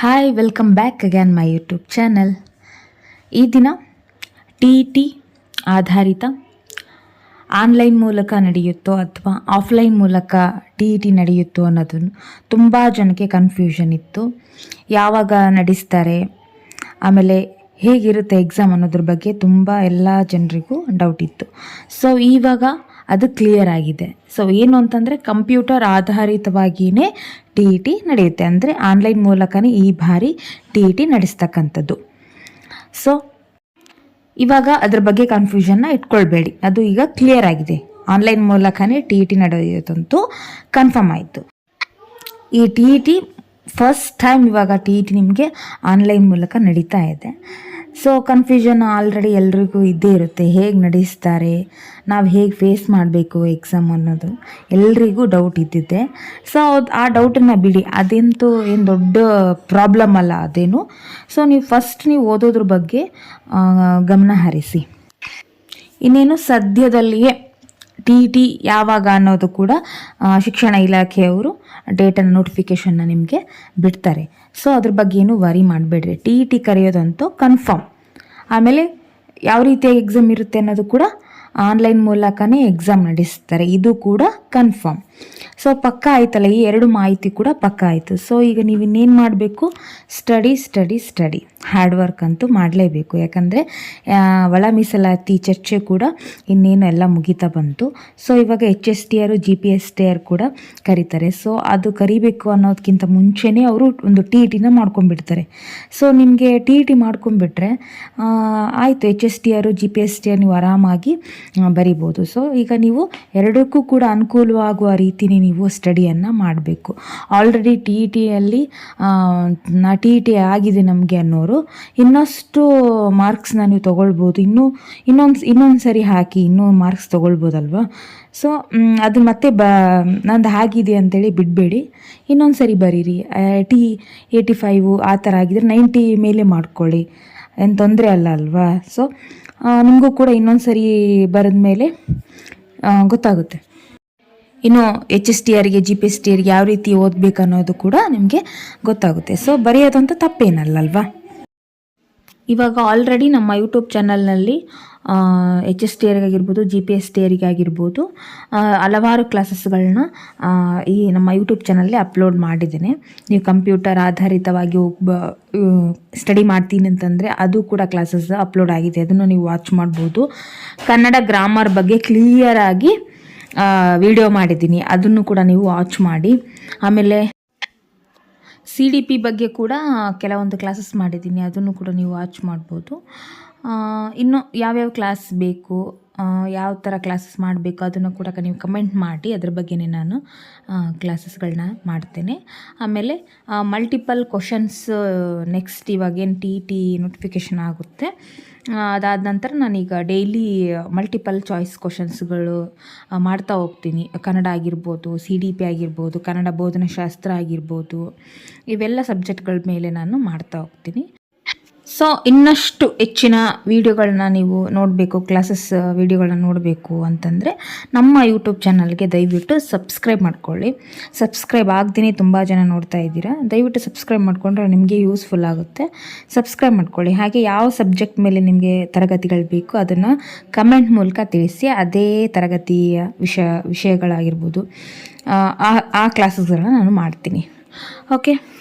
Hi welcome back again my YouTube channel ಈ ದಿನ T T ಆಧಾರಿತ ಆನ್ಲೈನ್ ಮೂಲಕ ನಡೆಯುತ್ತೋ ಅಥವಾ ಆಫ್ಲೈನ್ ಮೂಲಕ ಟಿ ಇ ಟಿ ನಡೆಯುತ್ತೋ ಅನ್ನೋದನ್ನು ತುಂಬ ಜನಕ್ಕೆ ಕನ್ಫ್ಯೂಷನ್ ಇತ್ತು. ಯಾವಾಗ ನಡೆಸ್ತಾರೆ, ಆಮೇಲೆ ಹೇಗಿರುತ್ತೆ ಎಕ್ಸಾಮ್ ಅನ್ನೋದ್ರ ಬಗ್ಗೆ ತುಂಬ ಎಲ್ಲ ಜನರಿಗೂ ಡೌಟ್ ಇತ್ತು. ಸೊ ಇವಾಗ ಅದು ಕ್ಲಿಯರ್ ಆಗಿದೆ. ಸೊ ಏನು ಅಂತಂದರೆ ಕಂಪ್ಯೂಟರ್ ಆಧಾರಿತವಾಗಿಯೇ ಟಿ ಇ ಟಿ ನಡೆಯುತ್ತೆ. ಅಂದರೆ ಆನ್ಲೈನ್ ಮೂಲಕನೇ ಈ ಬಾರಿ ಟಿ ಇ ಟಿ ನಡೆಸ್ತಕ್ಕಂಥದ್ದು. ಸೊ ಇವಾಗ ಅದ್ರ ಬಗ್ಗೆ ಕನ್ಫ್ಯೂಷನ್ನ ಇಟ್ಕೊಳ್ಬೇಡಿ. ಅದು ಈಗ ಕ್ಲಿಯರ್ ಆಗಿದೆ. ಆನ್ಲೈನ್ ಮೂಲಕನೇ ಟಿ ಇ ಟಿ ನಡೆಯೋದಂತೂ ಕನ್ಫರ್ಮ್ ಆಯಿತು. ಈ T E T first time ಇವಾಗ ಟಿ ಇ ಟಿ ನಿಮಗೆ ಆನ್ಲೈನ್ ಮೂಲಕ ನಡೀತಾ ಇದೆ. ಸೊ ಕನ್ಫ್ಯೂಷನ್ ಆಲ್ರೆಡಿ ಎಲ್ರಿಗೂ ಇದ್ದೇ ಇರುತ್ತೆ. ಹೇಗೆ ನಡೆಸ್ತಾರೆ? ನಾವು ಹೇಗೆ ಫೇಸ್ ಮಾಡಬೇಕು ಎಕ್ಸಾಮ್ ಅನ್ನೋದು? ಎಲ್ರಿಗೂ ಡೌಟ್ ಇದ್ದಿದ್ದೆ. ಸೊ ಆ ಡೌಟನ್ನು ಬಿಡಿ. ಅದಂತೂ ಏನು ದೊಡ್ಡ ಪ್ರಾಬ್ಲಮ್ ಅಲ್ಲ ಅದೇನು. ಸೊ ನೀವು ಫಸ್ಟ್ ನೀವು ಓದೋದ್ರ ಬಗ್ಗೆ ಗಮನ ಹರಿಸಿ. ಇನ್ನೇನು ಸದ್ಯದಲ್ಲಿಯೇ ಟಿ ಟಿ ಯಾವಾಗ ಅನ್ನೋದು ಕೂಡ ಶಿಕ್ಷಣ ಇಲಾಖೆಯವರು ಡೇಟನ್ನು ನೋಟಿಫಿಕೇಷನ್ನ ನಿಮಗೆ ಬಿಡ್ತಾರೆ. ಸೊ ಅದ್ರ ಬಗ್ಗೆ ಏನು ವರಿ ಮಾಡಬೇಡ್ರಿ. ಟಿ ಇ ಟಿ ಕರೆಯೋದಂತೂ ಕನ್ಫರ್ಮ್ ಆಮೇಲೆ ಯಾವ ರೀತಿಯಾಗಿ ಎಕ್ಸಾಮ್ ಇರುತ್ತೆ ಅನ್ನೋದು ಕೂಡ ಆನ್ಲೈನ್ ಮೂಲಕನೇ ಎಕ್ಸಾಮ್ ನಡೆಸ್ತಾರೆ. ಇದು ಕೂಡ ಕನ್ಫರ್ಮ್. ಸೊ, ಪಕ್ಕ ಆಯ್ತಲ್ಲ? ಈ ಎರಡು ಮಾಹಿತಿ ಕೂಡ ಪಕ್ಕ ಆಯಿತು. ಸೊ, ಈಗ ನೀವು ಇನ್ನೇನು ಮಾಡಬೇಕು? Study study study. Hard work ಅಂತೂ ಮಾಡಲೇಬೇಕು. ಯಾಕಂದರೆ ಒಳ ಮೀಸಲಾತಿ ಚರ್ಚೆ ಕೂಡ ಇನ್ನೇನು ಎಲ್ಲ ಮುಗಿತಾ ಬಂತು. ಸೊ, ಇವಾಗ H S T R G P S T R ಕೂಡ ಕರೀತಾರೆ. ಸೊ, ಅದು ಕರಿಬೇಕು ಅನ್ನೋದಕ್ಕಿಂತ ಮುಂಚೆನೇ ಅವರು ಒಂದು ಟಿ ಇ ಟಿನ ಮಾಡ್ಕೊಂಡ್ಬಿಡ್ತಾರೆ. ಸೊ, ನಿಮಗೆ ಟಿ ಇ ಟಿ ಮಾಡ್ಕೊಂಡ್ಬಿಟ್ರೆ ಆಯಿತು. H S T R G P S T R ನೀವು ಆರಾಮಾಗಿ ಬರಿಬೋದು. ಸೊ ಈಗ ನೀವು ಎರಡಕ್ಕೂ ಕೂಡ ಅನುಕೂಲವಾಗುವ ರೀತಿನೇ ನೀವು ಸ್ಟಡಿಯನ್ನು ಮಾಡಬೇಕು. ಆಲ್ರೆಡಿ ಟಿ ಇ ಟಿಯಲ್ಲಿ ನಾ ಟಿ ಇ ಟಿ ಆಗಿದೆ ನಮಗೆ ಅನ್ನೋರು. ಇನ್ನಷ್ಟು ಮಾರ್ಕ್ಸ್ನ ನೀವು ತೊಗೊಳ್ಬೋದು. ಇನ್ನೂ, ಇನ್ನೊಂದು ಇನ್ನೊಂದು ಸರಿ ಹಾಕಿ ಇನ್ನೂ ಮಾರ್ಕ್ಸ್ ತೊಗೊಳ್ಬೋದಲ್ವಾ? ಸೊ ಅದು ಮತ್ತೆ ಬ, ನಂದು ಆಗಿದೆ ಅಂತೇಳಿ ಬಿಡಬೇಡಿ. ಇನ್ನೊಂದು ಸರಿ ಬರೀರಿ. ಟಿ ಏಯ್ಟಿ ಫೈವು ಆ ಥರ ಆಗಿದ್ರೆ ನೈಂಟಿ ಮೇಲೆ ಮಾಡ್ಕೊಳ್ಳಿ. ಏನು ತೊಂದರೆ ಅಲ್ಲ ಅಲ್ವಾ? ಸೊ ನಿಮಗೂ ಕೂಡ ಇನ್ನೊಂದು ಸರಿ ಬರೆದ ಮೇಲೆ ಗೊತ್ತಾಗುತ್ತೆ. ಇನ್ನು ಎಚ್ ಎಸ್ ಟಿ ಆರ್ಗೆ ಜಿ ಪಿ ಎಸ್ ಟಿ ಆರ್ಗೆ ಯಾವ ರೀತಿ ಓದಬೇಕು ಅನ್ನೋದು ಕೂಡ ನಿಮಗೆ ಗೊತ್ತಾಗುತ್ತೆ. ಸೊ ಬರೆಯೋದಂತ ತಪ್ಪೇನಲ್ಲಲ್ವಾ? ಇವಾಗ ಆಲ್ರೆಡಿ ನಮ್ಮ ಯೂಟ್ಯೂಬ್ ಚಾನಲ್ನಲ್ಲಿ ಎಚ್ ಎಸ್ ಟಿ ಆಗಿರ್ಬೋದು ಜಿ ಪಿ ಎಸ್ ಟಿ ಆಗಿರ್ಬೋದು ಹಲವಾರು ಕ್ಲಾಸಸ್ಗಳನ್ನ ಈ ನಮ್ಮ ಯೂಟ್ಯೂಬ್ ಚಾನಲ್ಲೇ ಅಪ್ಲೋಡ್ ಮಾಡಿದ್ದೇನೆ. ನೀವು ಕಂಪ್ಯೂಟರ್ ಆಧಾರಿತವಾಗಿ ಒಬ್ಬ ಸ್ಟಡಿ ಮಾಡ್ತೀನಿ ಅಂತಂದರೆ ಅದು ಕೂಡ ಕ್ಲಾಸಸ್ ಅಪ್ಲೋಡ್ ಆಗಿದೆ. ಅದನ್ನು ನೀವು ವಾಚ್ ಮಾಡ್ಬೋದು. ಕನ್ನಡ ಗ್ರಾಮರ್ ಬಗ್ಗೆ ಕ್ಲಿಯರಾಗಿ ವಿಡಿಯೋ ಮಾಡಿದ್ದೀನಿ. ಅದನ್ನು ಕೂಡ ನೀವು ವಾಚ್ ಮಾಡಿ. ಆಮೇಲೆ ಸಿ ಡಿ ಪಿ ಬಗ್ಗೆ ಕೂಡ ಕೆಲವೊಂದು ಕ್ಲಾಸಸ್ ಮಾಡಿದ್ದೀನಿ. ಅದನ್ನು ಕೂಡ ನೀವು ವಾಚ್ ಮಾಡ್ಬೋದು. ಇನ್ನು ಯಾವ್ಯಾವ ಕ್ಲಾಸ್ ಬೇಕು ಯಾವ ಥರ ಕ್ಲಾಸಸ್ ಮಾಡಬೇಕು ಅದನ್ನು ಕೂಡ ನೀವು ಕಮೆಂಟ್ ಮಾಡಿ, ಅದ್ರ ಬಗ್ಗೆನೇ ನಾನು ಕ್ಲಾಸಸ್ಗಳನ್ನ ಮಾಡ್ತೇನೆ. ಆಮೇಲೆ ಮಲ್ಟಿಪಲ್ ಕ್ವಶನ್ಸ್ ನೆಕ್ಸ್ಟ್ ಇವಾಗೇನು ಟಿ ಟಿ ನೋಟಿಫಿಕೇಷನ್ ಆಗುತ್ತೆ ಅದಾದ ನಂತರ ನಾನೀಗ ಡೈಲಿ ಮಲ್ಟಿಪಲ್ ಚಾಯ್ಸ್ ಕ್ವಶನ್ಸ್ಗಳು ಮಾಡ್ತಾ ಹೋಗ್ತೀನಿ. ಕನ್ನಡ ಆಗಿರ್ಬೋದು ಸಿ ಡಿ ಪಿ ಆಗಿರ್ಬೋದು, ಕನ್ನಡ ಬೋಧನಾಶಾಸ್ತ್ರ ಆಗಿರ್ಬೋದು, ಇವೆಲ್ಲ ಸಬ್ಜೆಕ್ಟ್ಗಳ ಮೇಲೆ ನಾನು ಮಾಡ್ತಾ ಹೋಗ್ತೀನಿ. ಸೊ ಇನ್ನಷ್ಟು ಹೆಚ್ಚಿನ ವೀಡಿಯೋಗಳನ್ನ ನೀವು ನೋಡಬೇಕು ಕ್ಲಾಸಸ್ ವೀಡಿಯೋಗಳನ್ನ ನೋಡಬೇಕು ಅಂತಂದರೆ ನಮ್ಮ ಯೂಟ್ಯೂಬ್ ಚಾನಲ್ಗೆ ದಯವಿಟ್ಟು ಸಬ್ಸ್ಕ್ರೈಬ್ ಮಾಡ್ಕೊಳ್ಳಿ. ಸಬ್ಸ್ಕ್ರೈಬ್ ಆಗ್ದೇ ತುಂಬ ಜನ ನೋಡ್ತಾ ಇದ್ದೀರಾ. ದಯವಿಟ್ಟು ಸಬ್ಸ್ಕ್ರೈಬ್ ಮಾಡಿಕೊಂಡ್ರೆ ನಿಮಗೆ ಯೂಸ್ಫುಲ್ ಆಗುತ್ತೆ. ಸಬ್ಸ್ಕ್ರೈಬ್ ಮಾಡ್ಕೊಳ್ಳಿ. ಹಾಗೆ ಯಾವ ಸಬ್ಜೆಕ್ಟ್ ಮೇಲೆ ನಿಮಗೆ ತರಗತಿಗಳು ಬೇಕು ಅದನ್ನು ಕಮೆಂಟ್ ಮೂಲಕ ತಿಳಿಸಿ. ಅದೇ ತರಗತಿಯ ವಿಷಯ ವಿಷಯಗಳಾಗಿರ್ಬೋದು. ಆ, ಆ- ಕ್ಲಾಸಸ್ಗಳನ್ನ ನಾನು ಮಾಡ್ತೀನಿ. ಓಕೆ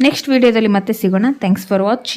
ನೆಕ್ಸ್ಟ್ ವಿಡಿಯೋದಲ್ಲಿ ಮತ್ತೆ ಸಿಗೋಣ. Thanks for watching